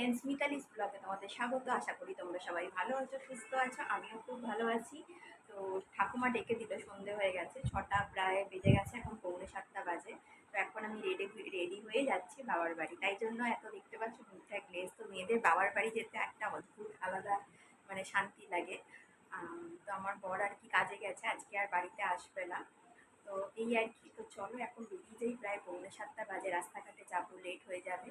Friends Mitali's ব্লগে তোমাদের স্বাগত। আশা করি তোমরা সবাই ভালো আছো, সুস্থ আছো, আমিও খুব ভালো আছি। তো ঠাকুমা ডেকে দিল, সন্ধে হয়ে গেছে, ছটা প্রায় বেজে গেছে, এখন পৌনে সাতটা বাজে। তো এখন আমি রেডি রেডি হয়ে যাচ্ছি বাবার বাড়ি। তাই জন্য এত দেখতে পাচ্ছ মুখটা গ্লেজ তো মেয়েদের বাবার বাড়ি যেতে একটা অদ্ভুত, আলাদা মানে শান্তি লাগে। তো আমার বর আর কি কাজে গেছে, আজকে আর বাড়িতে আসবে না। তো এই আর কি, তো চলো এখন বেরিয়ে যাই, প্রায় পৌনে সাতটা বাজে, রাস্তাঘাটে যাব লেট হয়ে যাবে।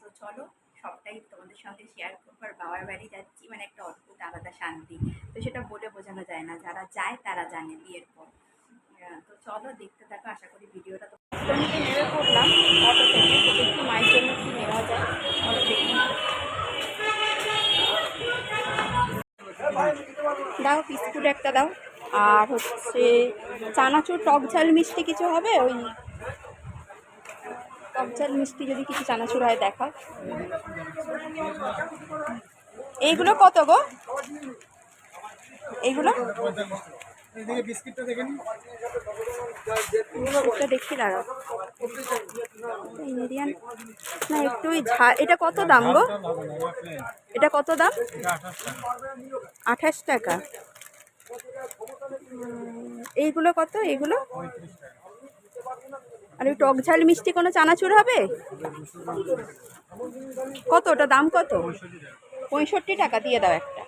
তো চলো সবটাই তোমাদের সঙ্গে শেয়ার করব। আর বাবার বাড়ি যাচ্ছি মানে একটা অদ্ভুত, আলাদা শান্তি। তো সেটা বলে বোঝানো যায় না, যারা যায় তারা জানে বিয়ের পর। তো চলো দেখতে থাকো, আশা করি ভিডিওটা তো কি নেওয়া যায় দাও, বিস্কুট একটা দাও। আর হচ্ছে চানাচুর টক ঝাল মিষ্টি কিছু হবে? ওই টক মিষ্টি যদি কিছু চানাচুর হয় দেখাও। এইগুলো কত গো? এইগুলো? বিস্কিটটা দেখে দেখি দাঁড়াও। ইন্ডিয়ান না, একটু এটা কত দাম গো? এটা কত দাম? আঠাশ টাকা। এইগুলো কত? এইগুলো? আর ওই টক ঝাল মিষ্টি কোনো চানাচুর হবে? কত? ওটা দাম কত? পঁয়ষট্টি টাকা, দিয়ে দাও একটা।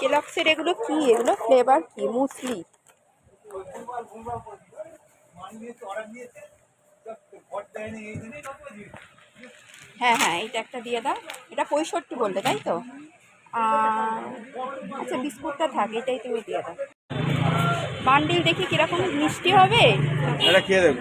কেলক্সের এগুলো কি? এগুলো ফ্লেভার কি? মুসলি। হ্যাঁ হ্যাঁ এইটা একটা দিয়ে দাও। এটা পঁয়ষট্টি বললে, তাই তো? আচ্ছা বিস্কুটটা থাক, এটাই তুমি দিয়ে দাও। বান্ডিল দেখি কীরকম মিষ্টি হবে? এটা খেয়ে দেবো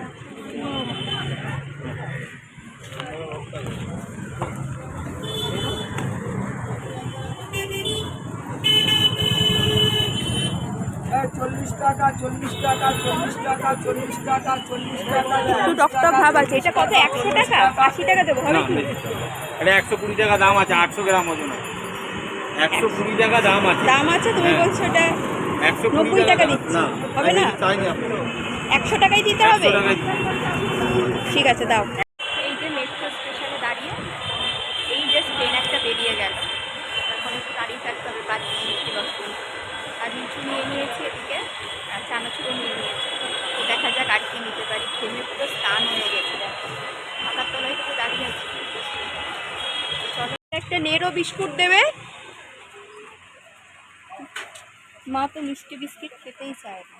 চল্লিশ টাকা চল্লিশ টাকা চল্লিশ টাকা চল্লিশ টাকা চল্লিশ টাকা একটু ডক্টর ভাব আছে। এটা কত একশো টাকা আশি টাকা দেবো হবে কি? এটা একশো কুড়ি টাকা দাম আছে আটশো গ্রাম ওজন একশো কুড়ি টাকা দাম আছে। দাম আছে তুমি হ্যাঁ। বলছো এটা নব্বই টাকা দিচ্ছি। হবে না? একশো টাকাই দিতে হবে? ঠিক আছে দাও। এই যে মেট্রো স্টেশনে দাঁড়িয়ে এই যে ট্রেন একটা বেরিয়ে গেল এখন একটু দাঁড়িয়ে থাকতে হবে পাঁচ মিনিট দশ মিনিট। আর নিচু নিয়ে নিয়েছি এদিকে আর চানাচুরও নিয়ে নিয়েছি। দেখা যাক আর কি নিতে পারি। ঘেমে পুরো স্নান হয়ে গেছে দেখো। মাথার তলায় দাঁড়িয়ে আছি। একটা নেরো বিস্কুট দেবে। মা তো মিষ্টি বিস্কিট খেতেই চায় না।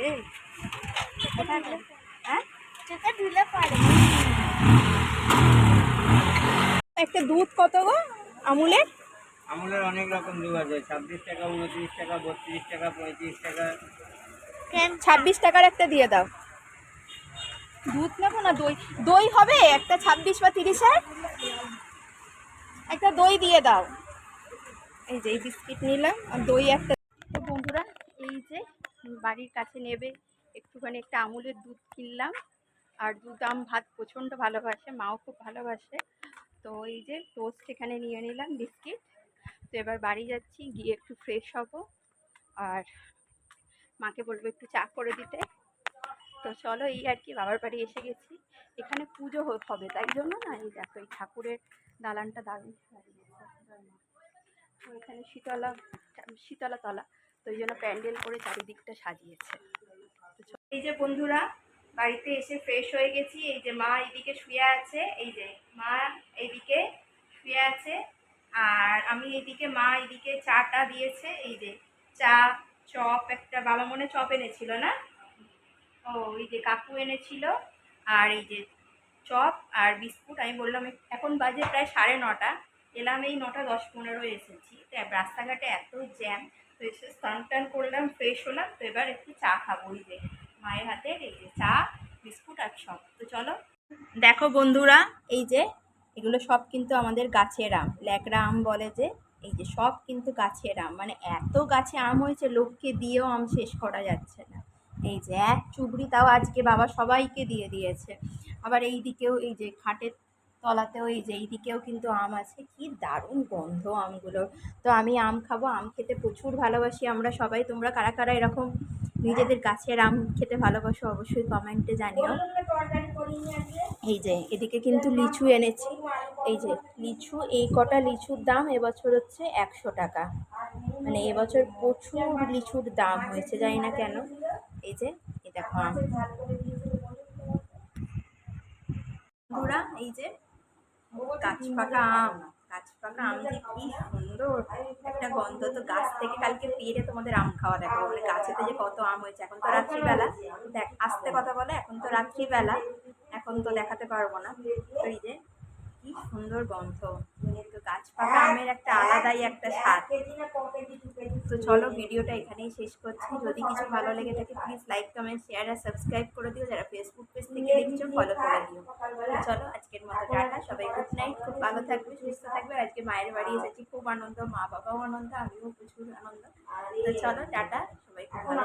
রে? হ্যাঁ? চোখে ধুলে পড়ে। একটা দুধ কত গো? আমুলের? আমলের অনেক রকম দুধ আছে। ছাব্বিশ টাকা উনত্রিশ টাকা বত্রিশ টাকা পঁয়ত্রিশ টাকা। ছাব্বিশ টাকার একটা দিয়ে দাও। দুধ নেব না? দই। দই হবে? একটা ছাব্বিশ বা তিরিশের? একটা দই দিয়ে দাও। এই যে এই বিস্কিট নিলাম। আর দই একটা। তো বন্ধুরা, এই যে বাড়ির কাছে নেবে, একটুখানি একটা আমুলের দুধ কিনলাম। আর দুধ আম ভাত প্রচণ্ড ভালোবাসে, মাও খুব ভালোবাসে। তো এই যে টোস্ট এখানে নিয়ে নিলাম বিস্কিট। তো এবার বাড়ি যাচ্ছি, গিয়ে একটু ফ্রেশ হব। আর মাকে বলব একটু চা করে দিতে। তো চলো এই আর কি, বাবার বাড়ি এসে গেছি। এখানে পুজো হবে, তাই জন্য না? এই দেখো, এই ঠাকুরের দালানটা দারুণ তো এখানে শীতলা শীতলা তলা তো ওই জন্য প্যান্ডেল করে চারিদিকটা সাজিয়েছে। এই যে বন্ধুরা, বাড়িতে এসে ফ্রেশ হয়ে গেছি। এই যে মা এইদিকে শুয়ে আছে, এই যে মা এইদিকে শুয়ে আছে। আর আমি এইদিকে, মা এইদিকে চাটা দিয়েছে, এই যে চা চপ, একটা বাবা মনে চপ এনেছিল না? ও, এই যে কাকু এনেছিল, আর এই যে চপ আর বিস্কুট, আমি বললাম, এখন বাজে প্রায় সাড়ে নটা, এলাম এই নটা দশ পনেরো এসেছি। তো রাস্তাঘাটে এত জ্যাম, তো এসে স্নান টান করলাম, ফ্রেশ হলাম, তো এবার একটু চা খাব ওই যে মায়ের হাতে, এই যে চা, বিস্কুট আর সব তো চলো, দেখো বন্ধুরা, এই যে এগুলো সব কিন্তু আমাদের গাছের আম, ল্যাকড়া আম বলে যে এই যে সব কিন্তু গাছের আম মানে এত গাছে আম হয়েছে লোককে দিয়েও আম শেষ করা যাচ্ছে না। এই যে এক চুবড়ি তাও আজকে বাবা সবাইকে দিয়ে দিয়েছে। আবার এই দিকেও এই যে খাটের তলাতেও এই যে এইদিকেও কিন্তু আম আছে। কি দারুণ গন্ধ আমগুলোর। তো আমি আম খাব আম খেতে প্রচুর ভালোবাসি আমরা সবাই। তোমরা কারা কারা এরকম নিজেদের গাছের আম খেতে ভালোবাসো অবশ্যই কমেন্টে জানিও। এই যে এদিকে কিন্তু লিচু এনেছি। এই যে লিচু, এই কটা লিচুর দাম এবছর হচ্ছে একশো টাকা। মানে এবছর প্রচুর লিচুর দাম হয়েছে, জানি না কেন। এই যে, এই দেখো বন্ধুরা, এই যে গাছ পাকা আম গাছ পাকা আম যে কি সুন্দর। একটা গন্ধ তো গাছ থেকে, কালকে পেরে তোমাদের আম খাওয়া দেখো বলে গাছেতে যে কত আম হয়েছে, এখন তো রাত্রিবেলা। দেখ, আস্তে কথা বলে, এখন তো রাত্রিবেলা। এখন তো দেখাতে পারব না। এই যে সুন্দর গন্ধ। তো গাছ পাকা আমের একটা আলাদাই একটা স্বাদ। তো চলো ভিডিওটা এখানেই শেষ করছি। যদি কিছু ভালো লেগে থাকে প্লিজ লাইক কমেন্ট শেয়ার আর সাবস্ক্রাইব করে দিও। যারা ফেসবুক পেজ থেকে দেখছ ফলো করে দিও। চলো আজকের মতো টাটা। সবাই গুড নাইট খুব ভালো থাকবে, সুস্থ থাকবে। আজকে মায়ের বাড়ি এসেছি। খুব আনন্দ। মা বাবাও আনন্দ, আমিও প্রচুর আনন্দ। তো চলো টাটা। সবাই খুব ভালো